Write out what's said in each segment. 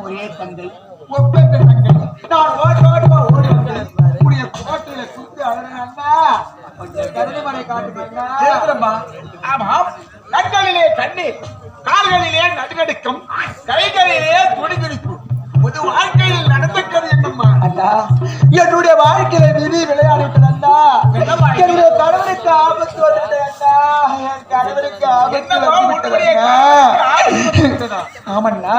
ஒரே தந்தை ஒப்பந்த தங்கை நான் ஓடி ஓடுவா ஓடி உடைய கோட்டையில சுட்டு அழகா கொஞ்சம் கருணை மலை காட்டுமா ஆமாம் கண்களிலே கண்ணீர் கால்களிலே நடுநடுக்கம் கைகளிலே துடிதுடிப்பு ஒரு வாழ்க்கையில் நடந்துக்கிறது என்னம்மா? அண்ணா என்னுடைய வாழ்க்கையில விதி விளையாடிவிட்டது அண்ணா. என்னுடைய கணவனுக்கு ஆபத்து வந்துட்டு அண்ணா. என் கணவனுக்கு ஆபத்து வந்துட்டு ஆமண்ணா.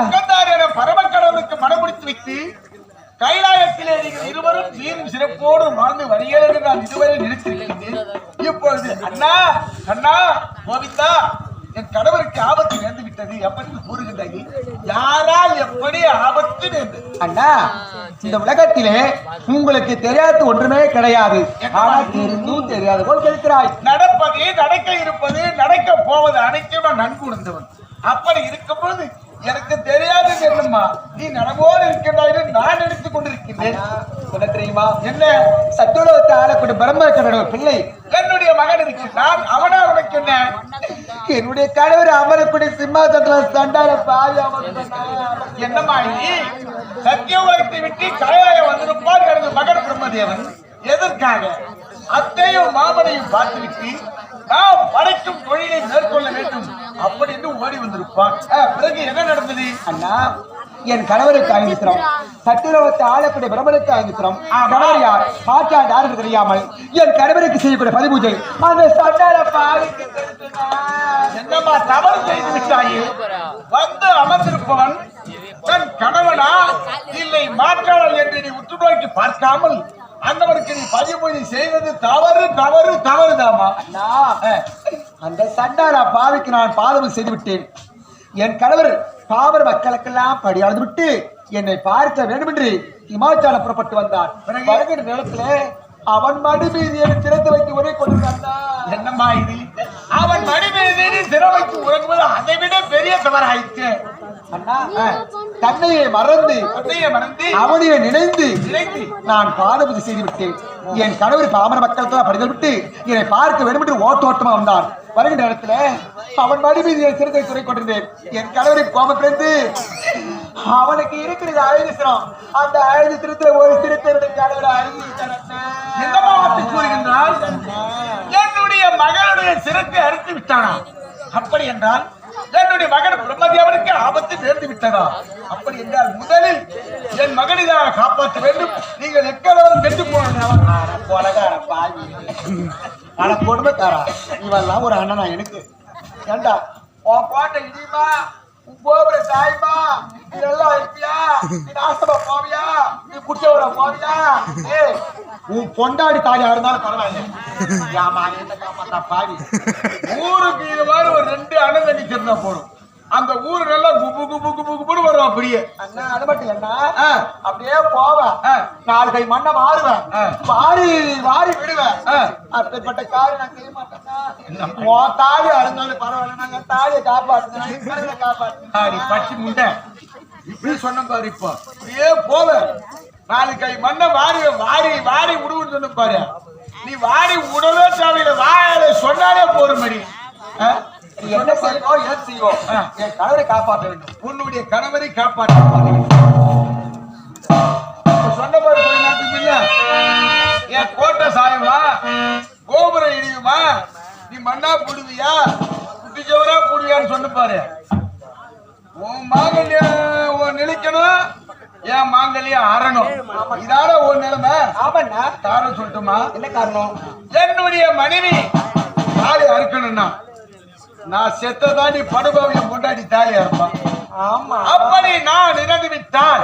அண்ணா கோவிந்தா என் கணவருக்கு ஆபத்து நேர்ந்து விட்டது எப்படி கூறுகின்றாய். யாரால் எப்படி ஆபத்து நேர்ந்து? அண்ணா இந்த உலகத்திலே உங்களுக்கு தெரியாத ஒன்றுமே கிடையாது. ஆனால் தெரிந்தும் தெரியாது போல் கேட்கிறாய் நடப்பது நடக்க இருப்பது நடக்க போவது அனைத்தும் நான் நன்கு உணர்ந்தவன். அப்படி இருக்கும் பொழுது எனக்கு தெரியாது என்னம்மா நீ நனவோடு இருக்கின்றாய் என்று நான் நினைத்துக் கொண்டிருக்கின்றேன். தெரியுமா? என்ன? சத்துலவத்தை ஆளக்கூடிய பிரம்ம கடவுள் பிள்ளை. என்னுடைய மகன் இருக்கின்றான் அவனா உனக்கு என்ன? என்னுடைய கணவர் அமரக்கூடிய சிம்மாசனத்துல சண்டால பாவி என்னம்மா நீ? சத்திய உலகத்தை விட்டு கலையாய வந்திருப்பார் எனது மகன் பிரம்மதேவன். எதற்காக? அத்தையும் மாமனையும் பார்த்துவிட்டு நாம் படைக்கும் தொழிலை மேற்கொள்ள வேண்டும். அப்படி என்று ஓடி வந்திருப்பான். பிறகு என்ன நடந்தது? அண்ணா என் கணவருக்கு அங்கித்திரம் சத்திரவத்தை ஆளக்கூடிய பிரம்மனுக்கு அங்கித்திரம் கணவர் யார்? பாட்டார் யாருக்கு தெரியாமல் என் கணவருக்கு செய்யக்கூடிய பதிபூஜை அந்த தெரிஞ்சுனா? என்னம்மா தவறு செய்து விட்டாயே? வந்து அமர்ந்திருப்பவன் தன் கணவனா? இல்லை மாற்றாளர் என்று நீ உற்று நோக்கி பார்க்காமல் அந்தவனுக்கு நீ பதிமொழி செய்வது தவறு தவறு தவறுதாமா அண்ணா அந்த சண்டால பாவிக்கு நான் பாதகம் செய்து விட்டேன் என் கணவர் பாமர மக்களுக்கெல்லாம் படியாழ்ந்து விட்டு என்னை பார்க்க வேண்டும் என்று இமாச்சாலம் புறப்பட்டு பிறகு? வருகிற நேரத்துல அவன் மடி மீது திறந்து வைத்து ஒரே கொண்டு என்னம்மா இது? அவன் மடி மீது சிறமைக்கு உறங்குவது அதை விட பெரிய தவறாயிற்று. அண்ணா தன்னையை மறந்து அத்தையை மறந்து அவனையை நினைந்து நினைத்து நான் பாதபதி செய்து விட்டேன் என் கணவர் பாமர மக்களுக்கெல்லாம் படிதல் விட்டு என்னை பார்க்க வேண்டும் என்று ஓட்டோட்டமா வந்தான். வருகின்ற இடத்துல அவன் மடி மீது என் சிறுத்தை துறை கொண்டிருந்தேன். என் கணவரின் கோபம் பிறந்து அவனுக்கு இருக்கிறது அழுது சிரம். அந்த அழுது திருத்துல ஒரு திருத்தருடைய கணவர் அழுது கூறுகின்றால் என்னுடைய மகனுடைய சிரத்தை அறுத்து விட்டானா? அப்படி என்றால் என்னுடைய மகன் பிரம்மதேவனுக்கு ஆபத்து நேர்ந்து விட்டதா? அப்படி என்றால் முதலில் என் மகனிதாக காப்பாற்ற வேண்டும். நீங்கள் எக்களவும் கெட்டு போனவன் கொலகார பாவி. ஆனா கொடுமைக்காரா. இவெல்லாம் ஒரு அண்ணனா எனக்கு. ஏண்டா? உன் பாட்டை இடியுமா உன் கோபுர தாய்மா இதெல்லாம் இருப்பியா? நீ நாசமா போவியா? நீ குட்டியோட போவியா? ஏய் உன் பொண்டாடி தாயா இருந்தாலும் பரவாயில்ல. ஏமா என்ன காப்பாத்தா பாவி? ஊருக்கு இது மாதிரி ஒரு ரெண்டு அண்ணன் தண்ணி தெரிஞ்சா போடும் அந்த ஊரு நல்லா குபு குபு குபு குபுன்னு வரும் அப்படியே. அண்ணா அது மட்டும் இல்லைன்னா ஆ, அப்படியே போவேன். நாலு கை மண்ணை மாறுவேன். வாரி வாரி விடுவேன். அப்படிப்பட்ட காரியம் நான் செய்ய மாட்டேன்னா உன் தாலி அழுந்தாலும் பரவாயில்ல நாங்க தாலியை காப்பாற்றுங்க ஆடி பச்சி முண்டை. இப்படி சொன்ன பாரு இப்போ. அப்படியே போவ நாலு கை மண்ணை வாரி வாரி வாரி விடுன்னு சொன்ன பாரு. நீ வாரி உடலோ தேவையில்ல. வாயால சொன்னாலே போருமடி ஆ? என் கணவரை காப்பாற்ற வேண்டும். உன்னுடைய கணவரை காப்பாற்ற சொன்ன இல்ல என் கோட்டை சாயுமா கோபுரம் இடியுமா நீ மண்ணா போடுவியா குட்டி சவரா போடுவியான்னு சொன்ன பாரு. உன் மாங்கல்யம் உன் நிலைக்கணும் என் மாங்கல்யம் அறணும். இதான உன் நிலைமை. ஆமாண்ணா. காரணம் சொல்லட்டுமா? என்ன காரணம்? என்னுடைய மனைவி தாலி அறுக்கணும்னா. நான் செத்த தாண்டி படுபவியம் கொண்டாடி தாலி அறுப்பான். ஆமா. அப்படி நான் இறந்து விட்டால்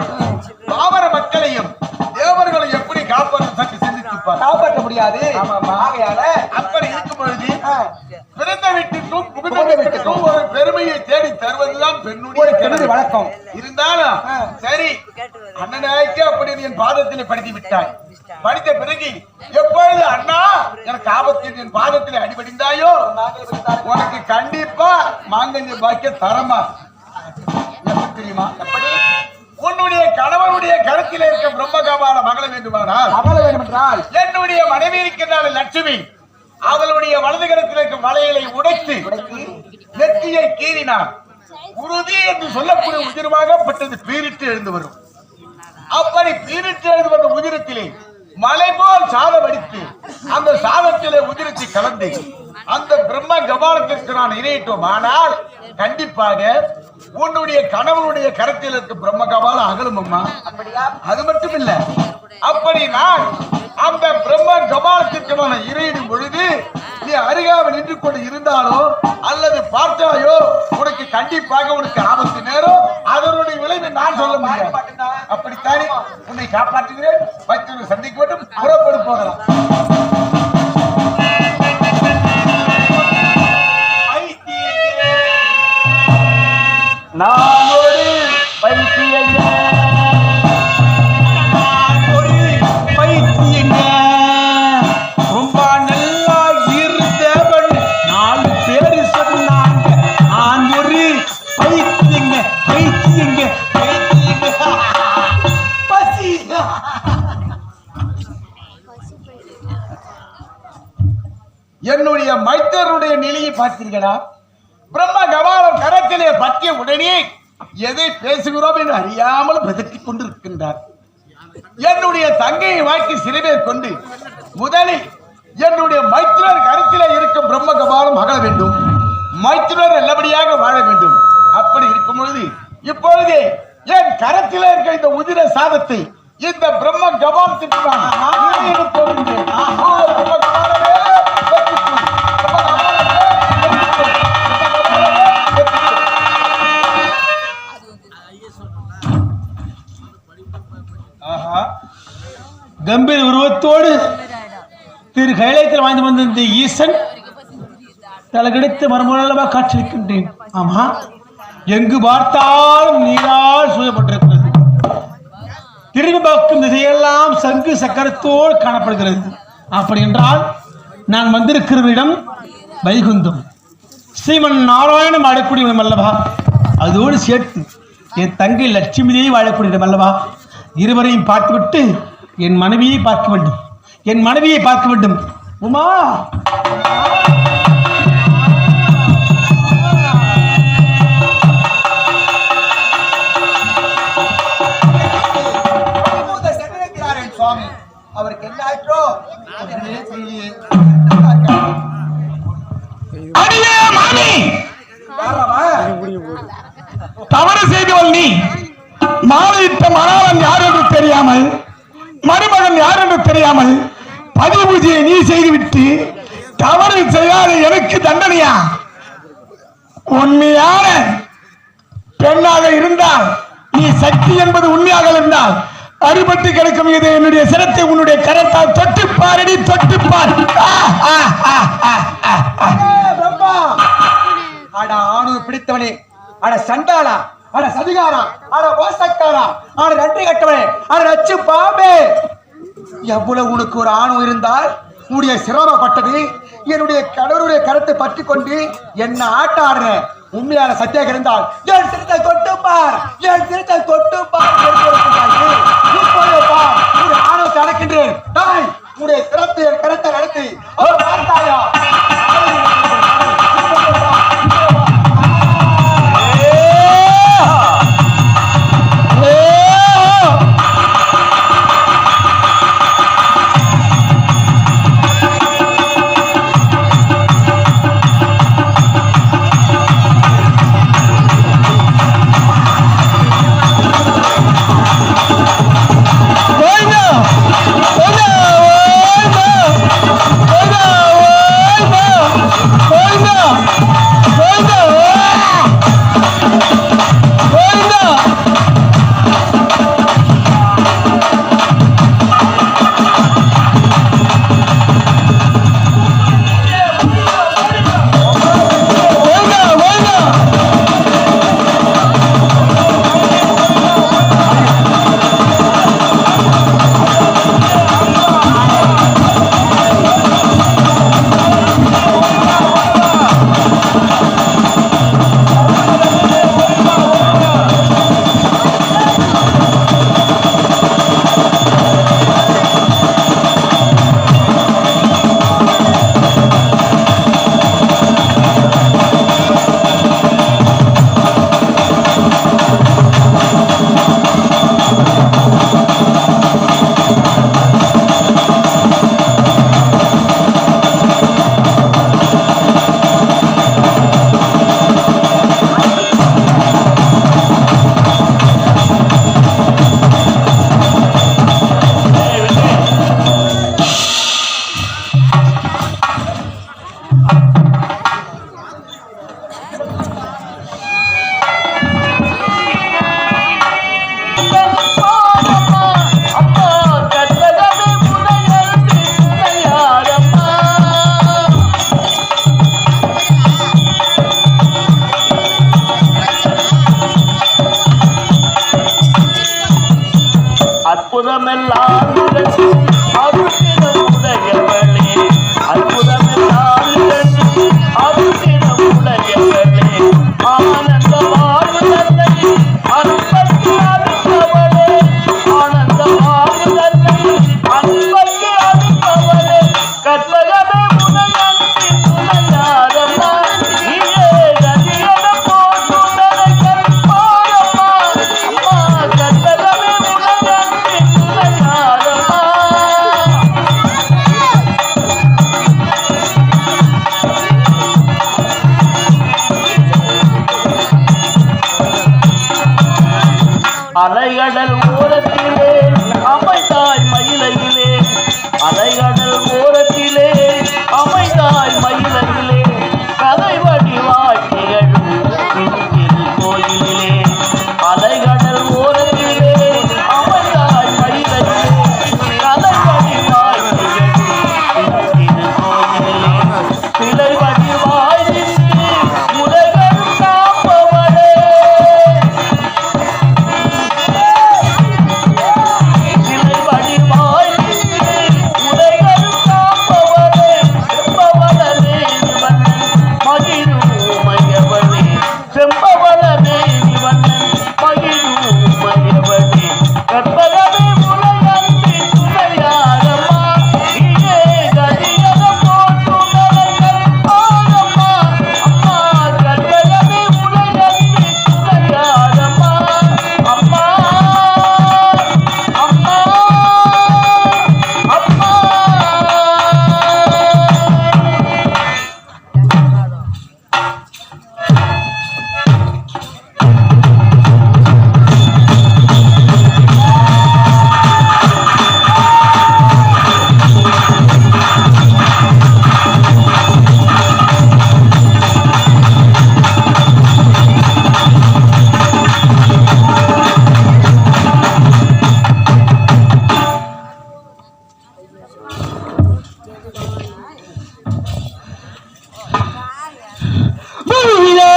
பாமர மக்களையும் தேவர்களை எப்படி காப்பாற்ற காப்பாற்ற முடியாது. ஆகையால அப்படி இருக்கும் பொழுது பிறந்த வீட்டுக்கும் புகுந்த வீட்டுக்கும் ஒரு பெருமையை தேடி தருவதுதான் பெண்ணுடைய. வழக்கம். இருந்தாலும். சரி அண்ணனாய்க்கு அப்படி என் பாதத்திலே படித்து விட்டாய் படித்த பிறகு எப்பொழுது அண்ணா எனக்கு ஆபத்தில் என் பாதத்திலே அடிபடிந்தாயோ? உனக்கு கண்டிப்பா மாங்கல்ய பாக்கியம் தரமா. எப்படி தெரியுமா? எப்படி உன்னுடைய கணவனுடைய கருத்தில் இருக்க பிரம்மகாபால மகளை வேண்டுமானால் அமல வேண்டும் என்றால் என்னுடைய மனைவி இருக்கின்றாள் லட்சுமி. அவளுடைய வலது கரத்தில் இருக்கும் வளையலை உடைத்து நெத்தியை கீறினார் உறுதி என்று சொல்லக்கூடிய உதிரமாகப்பட்டது பீரிட்டு எழுந்து வரும். அப்படி பீரிட்டு எழுந்து வந்த உதிரத்திலே மலை போல் சாதம் அடித்து அந்த சாதத்திலே உதிர்ச்சி கலந்து அந்த பிரம்ம கபாலத்திற்கு நான் இணையிட்டோம் ஆனால் கண்டிப்பாக உன்னுடைய கணவனுடைய கரத்தில் இருக்கும் பிரம்ம கபாலம் அகலும் அம்மா. அது மட்டும் இல்ல அப்படி நான் அந்த பிரம்ம கபாலத்திற்கு நான் இறையிடும் பொழுது நீ அருகாமல் நின்று கொண்டு இருந்தாலோ அல்லது பார்த்தாயோ உனக்கு கண்டிப்பாக உனக்கு ஆபத்து நேரம் அதனுடைய விளைவை நான் சொல்ல முடியாது. அப்படித்தானே? உன்னை காப்பாற்றுகிறேன். வைத்து சந்திக்க வேண்டும். புறப்படு போகலாம். நான் ஒரு பைத்தியங்க. ஒரு பைத்தியங்க. ரொம்ப நல்லா இருந்தவன் நாலு பேரு சொன்னாங்க. நான் ஒரு பைத்தியங்க பைத்தியங்க பைத்தியங்க. பசி. என்னுடைய மைத்தருடைய நிலையை பார்த்தீர்களா பிரம்ம கபாலம் கரத்திலே பற்றிய உடனே எதை பேசுகிறோம் என்று அறியாமல் பதற்றிக் கொண்டிருக்கின்றார். என்னுடைய தங்கையை வாக்கி சிறுபேர் கொண்டு முதலில் என்னுடைய மைத்திரர் கருத்திலே இருக்கும் பிரம்ம கபாலம் அகல வேண்டும். மைத்திரர் நல்லபடியாக வாழ வேண்டும். அப்படி இருக்கும் பொழுது இப்பொழுதே என் கரத்திலே இருக்க இந்த உதிர சாதத்தை இந்த பிரம்ம கபாலத்திற்கு நான் கம்பீர உருவத்தோடு திரு கைலாயத்தில் வாழ்ந்து வந்த இந்த ஈசன் தலைகெடுத்து மறுமூலமா காட்சியளிக்கின்றேன். ஆமா எங்கு பார்த்தாலும் நீரால் சூழப்பட்டிருக்கிறது. திரும்பி பார்க்கும் திசையெல்லாம் சங்கு சக்கரத்தோடு காணப்படுகிறது. அப்படி என்றால் நான் வந்திருக்கிற இடம் வைகுந்தம். ஸ்ரீமன் நாராயணம் வாழக்கூடிய இடம் அல்லவா? அதோடு சேர்த்து என் தங்கை லட்சுமி தேவி வாழக்கூடிய இடம் அல்லவா? இருவரையும் பார்த்துவிட்டு என் மனைவியை பார்க்க வேண்டும். என் மனைவியை பார்க்க வேண்டும். உமா! அவருக்கு யாரவா? தவறு செய்தவள் நீ. மாலையிட்ட மணாளன் யார் என்று தெரியாமல் மருமகன் யார் என்று தெரியாமல் பதிபூஜையை நீ செய்துவிட்டு தவறு செய்யாத எனக்கு தண்டனையா? உண்மையான பெண்ணாக இருந்தால் நீ சக்தி என்பது உண்மையாக இருந்தால் அறுபட்டு கிடக்கும் இது என்னுடைய சிரத்தை உன்னுடைய கரத்தால் தொட்டு பாரடி தொட்டு பார் அட ஆணு பிடித்தவனே. அட சண்டாளா. அட சதிகாரா அட மோசக்காரா அட நன்றி கட்டவனே அட நச்சு பாம்பே. எவ்வளவு உனக்கு ஒரு ஆணு இருந்தால் உன்னுடைய சிரமப்பட்டது என்னுடைய கணவருடைய கருத்தை பற்றி கொண்டு என்ன ஆட்ட ஆடுற உண்மையான சத்தியாக இருந்தால் என் திருத்தை கொட்டு பார் என் திருத்தை கொட்டு பார் இப்போது பார் உன்னுடைய ஆணவத்தை அடக்கின்றேன் உன்னுடைய சிறப்பு என் கருத்தை நடத்தி அவர் பார்த்தாயா எல்லாம் எல்லாம் Mira.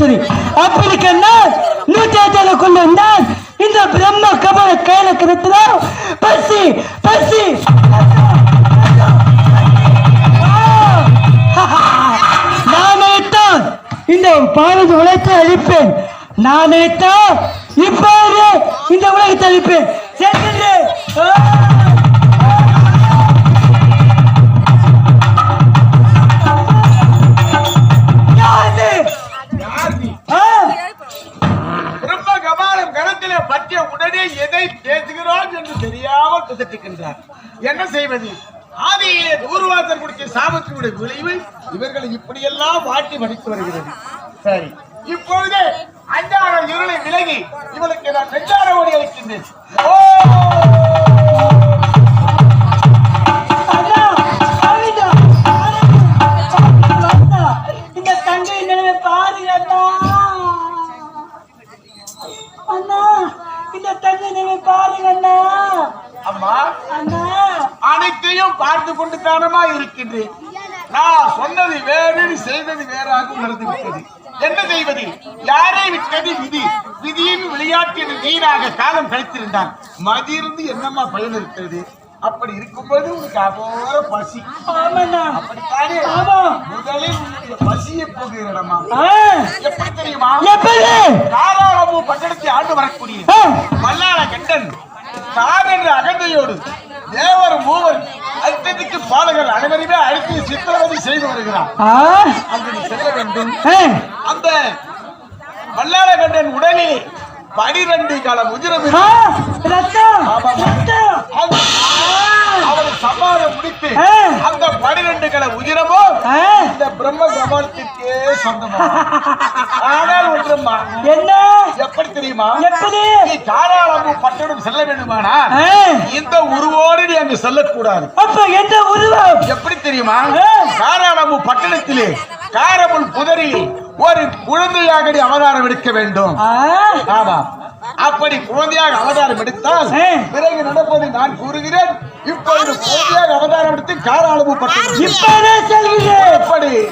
சரி. அப்படி கண்டால் நூற்றாண்டால கொண்டு வந்தால் இந்த பிரம்ம கபல கையில கிடைத்ததோ? பசி பசி. நான் நினைத்தான் இந்த பாரத உலகத்தை அழிப்பேன். நான் தான் இப்போது இந்த உலகத்தை அழிப்பேன். சென்று. கபாலம் பற்றிய உடனே எதை பேசுகிறோம் என்று தெரியாமல் துதட்டுகின்றார் என்ன செய்வது? ஆதியிலே தூர்வாசர் குடிச்ச சாபத்தினுடைய விளைவு இவர்களை இப்படியெல்லாம் வாட்டி வடித்து வருகிறது. சரி இப்பொழுது அஞ்சாறு இருளை விலகி இவளுக்கு நான் நெஞ்சார ஓடி அளிக்கின்றேன். ஓ! தானமா இருக்கின்றேன் நான் சொன்னது வேறு செய்தது வேறாக நடந்து விட்டது. என்ன செய்வது? யாரை விட்டது விதி? விதியின் விளையாட்டின் வீணாக காலம் கழித்திருந்தான். மதியிருந்து என்னம்மா பயன் இருக்கிறது? அப்படி இருக்கும்போது உனக்கு அகோர பசி. முதலில் உன்னுடைய பசியை போகிறடமா ஆ, எப்படி தெரியுமா? காலாளமு பட்டணத்தை ஆண்டு வரக்கூடிய மல்லாள கண்டன் தான் என்ற அகந்தையோடு தேவர் மூவர் அத்தனைக்கு பாலகர் அனைவருமே அழைத்து சித்திரவதை செய்து வருகிறார். அங்கு செல்ல வேண்டும். அந்த மல்லாள கண்டன் உடனே பனிரெண்டு கால உஜரம் ஆ, ரத்தம், ஆமாம். ரத்தம். அந்த- அவனை சமாதம் முடித்து. அந்த பனிரெண்டு கல உஜரமோ ஆ, இந்த பிரம்ம சொந்தமா? ஆனால் ஒன்றுமா என்ன? எப்படி தெரியுமா? எப்படி? நீ தாராளமு பட்டணம் செல்ல வேண்டுமானால் இந்த உருவோடு நீ அங்கு செல்லக்கூடாது. அப்ப எந்த உருவம்? எப்படி தெரியுமா. காராளமு பட்டணத்திலே காரமுள் புதரில் ஒரு குழந்தையாக அவதாரம் எடுக்க வேண்டும். ஆமா. அப்படி குழந்தையாக அவதாரம் எடுத்தால். பிறகு நடப்பதை நான் கூறுகிறேன். இப்பொழுது குழந்தையாக அவதாரம் எடுத்து பட்டணம் இப்பவே செல்கிறேன். எப்படி.